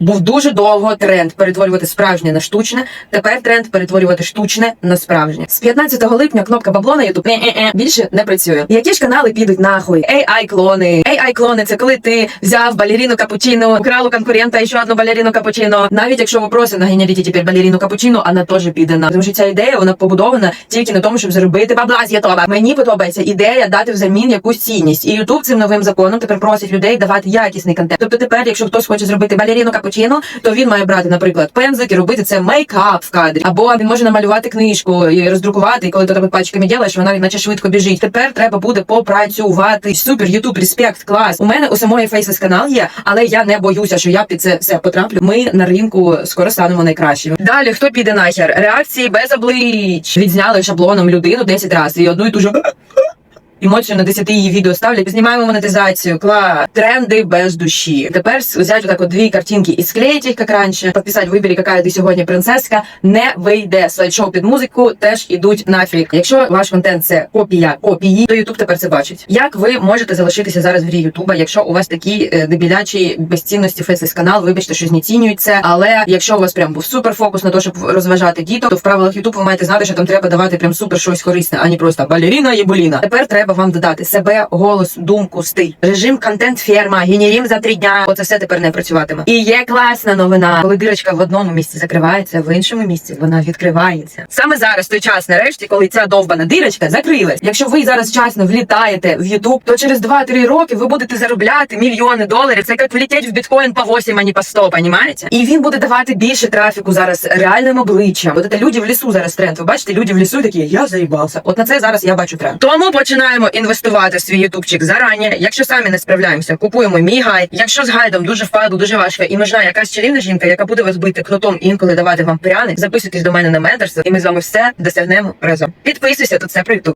Був дуже довго тренд перетворювати справжнє на штучне. Тепер тренд перетворювати штучне на справжнє. З 15 липня кнопка бабло на YouTube е-е-е, більше не працює. Які ж канали підуть нахуй? AI клони. AI клони це коли ти взяв балеріну капучино, украл у конкурента ще одну балеріну капучино. Навіть якщо ви просто нагенерите тепер балеріну капучино, вона теж піде на тому що ця ідея вона побудована тільки на тому, щоб заробити бабла з Ютуба. Мені подобається ідея дати взамін якусь цінність. І Ютуб цим новим законом тепер просить людей давати якісний контент. Тобто тепер, якщо хтось хоче зробити балеріну капучино, то він має брати, наприклад, пензик і робити це мейкап в кадрі, або він може намалювати книжку і роздрукувати. І коли ти тебе пачками ділаєш, вона наче швидко біжить. Тепер треба буде попрацювати. Супер, Ютуб, респект, клас. У мене у самої фейсес канал є, але я не боюся, що я під це все потраплю. Ми на ринку скоро станемо найкращими. Далі хто піде нахер? Реакції без облич. Відзняли шаблоном людину 10 разів і одну і ту ж. Емоцію на 10 її відео ставлять, знімаємо монетизацію, клас, тренди без душі. Тепер взяти отак от дві картинки і склеїть їх, як раніше, підписати вибір, яка ти сьогодні принцеска, не вийде. Слайд-шоу під музику теж ідуть нафіг. Якщо ваш контент це копія копії, то Ютуб тепер це бачить. Як ви можете залишитися зараз в грі Ютуба, якщо у вас такі е, дебілячі безцінності фейсес канал, вибачте, що знецінюють це. Але якщо у вас прям був супер фокус на те, щоб розважати діток, то в правилах Ютуб ви маєте знати, що там треба давати прям супер щось корисне, а не просто балеріна і буліна. Тепер треба вам додати себе, голос, думку, стиль, режим, контент, ферма, генерім за три дня. Оце все тепер не працюватиме. І є класна новина, коли дирочка в одному місці закривається, в іншому місці вона відкривається. Саме зараз той час, нарешті, коли ця довбана дирочка закрилась. Якщо ви зараз вчасно влітаєте в YouTube, то через 2-3 роки ви будете заробляти мільйони доларів. Це як влетіть в біткоін по 8, а не по 100, понімаєте? І він буде давати більше трафіку зараз реальним обличчям. Це люди в лісу зараз тренд. Ви бачите, люди в лісу такі, я заїбався. От на це зараз я бачу тренд. Тому починаємо інвестувати в свій ютубчик зарані. Якщо самі не справляємося, купуємо мій гайд. Якщо з гайдом дуже впаду, дуже важко і нужна якась чарівна жінка, яка буде вас бити кнутом і інколи давати вам пряник, записуйтесь до мене на менторство, і ми з вами все досягнемо разом. Підписуйся, тут все про ютуб.